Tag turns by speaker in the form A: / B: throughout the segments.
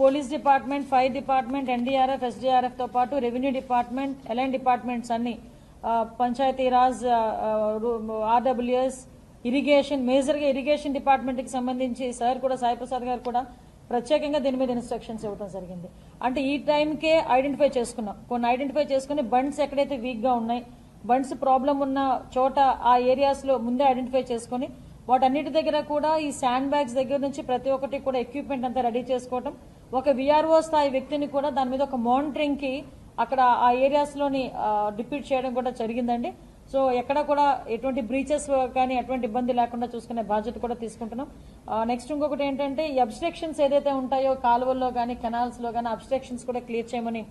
A: Police department fire department NDRF ఎస్డీఆర్ఎఫ్తో పాటు revenue department ఎల్ఎన్ departments అన్ని పంచాయతీరాజ్ ఆర్డబ్ల్యూఎస్ ఇరిగేషన్ మేజర్గా ఇరిగేషన్ డిపార్ట్మెంట్కి సంబంధించి సార్ కూడా సాయి ప్రసాద్ గారు కూడా ప్రత్యేకంగా దీని మీద ఇన్స్ట్రక్షన్స్ ఇవ్వడం జరిగింది. అంటే ఈ టైంకే ఐడెంటిఫై చేసుకున్నాం. కొన్ని ఐడెంటిఫై చేసుకుని బండ్స్ ఎక్కడైతే వీక్గా ఉన్నాయి బండ్స్ ప్రాబ్లం ఉన్న చోట ఆ ఏరియాస్లో ముందే ఐడెంటిఫై చేసుకుని వాటన్నిటి దగ్గర కూడా ఈ శాండ్ బ్యాగ్స్ దగ్గర నుంచి ప్రతి ఒక్కటి కూడా ఎక్విప్మెంట్ అంతా రెడీ చేసుకోవటం ఒక విఆర్ఓ స్థాయి వ్యక్తిని కూడా దాని మీద ఒక మానిటరింగ్కి అక్కడ ఆ ఏరియాస్లోని డిప్యూట్ చేయడం కూడా జరిగిందండి. సో ఎక్కడ కూడా ఎటువంటి బ్రీచెస్ కానీ ఎటువంటి ఇబ్బంది లేకుండా చూసుకునే బాధ్యత కూడా తీసుకుంటున్నాం. నెక్స్ట్ ఇంకొకటి ఏంటంటే ఈ అబ్స్ట్రక్షన్స్ ఏదైతే ఉంటాయో కాలువల్లో కానీ కెనాల్స్లో కానీ అబ్స్ట్రక్షన్స్ కూడా క్లియర్ చేయమని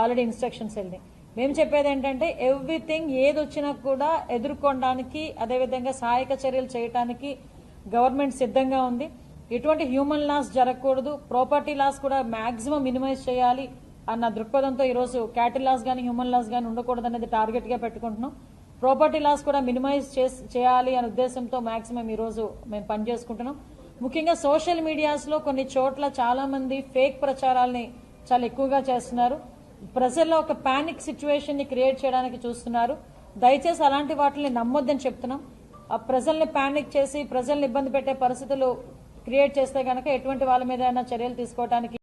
A: ఆల్రెడీ ఇన్స్ట్రక్షన్స్ వెళ్ళినాయి. మేము చెప్పేది ఏంటంటే ఎవ్రీథింగ్ ఏది వచ్చినా కూడా ఎదుర్కొనడానికి అదేవిధంగా సహాయక చర్యలు చేయడానికి గవర్నమెంట్ సిద్ధంగా ఉంది. ఎటువంటి హ్యూమన్ లాస్ జరగకూడదు. ప్రాపర్టీ లాస్ కూడా మాక్సిమం మినిమైజ్ చేయాలి అన్న దృక్పథంతో ఈరోజు క్యాటిల్ లాస్ కానీ హ్యూమన్ లాస్ కానీ ఉండకూడదు అనేది టార్గెట్గా పెట్టుకుంటున్నాం. ప్రాపర్టీ లాస్ కూడా మినిమైజ్ చేయాలి అనే ఉద్దేశంతో మాక్సిమం ఈరోజు మేము పనిచేసుకుంటున్నాం ముఖ్యంగా సోషల్ మీడియాస్లో కొన్ని చోట్ల చాలా మంది ఫేక్ ప్రచారాల్ని చాలా ఎక్కువగా చేస్తున్నారు. ప్రజల్లో ఒక పానిక్ సిచ్యువేషన్ని క్రియేట్ చేయడానికి చూస్తున్నారు. దయచేసి అలాంటి వాటిని నమ్మొద్దని చెప్తున్నాం. ఆ ప్రజల్ని పానిక్ చేసి ప్రజల్ని ఇబ్బంది పెట్టే పరిస్థితులు క్రియేట్ చేస్తే గనక ఎటువంటి వాళ్ళ మీద చర్యలు తీసుకోవడానికి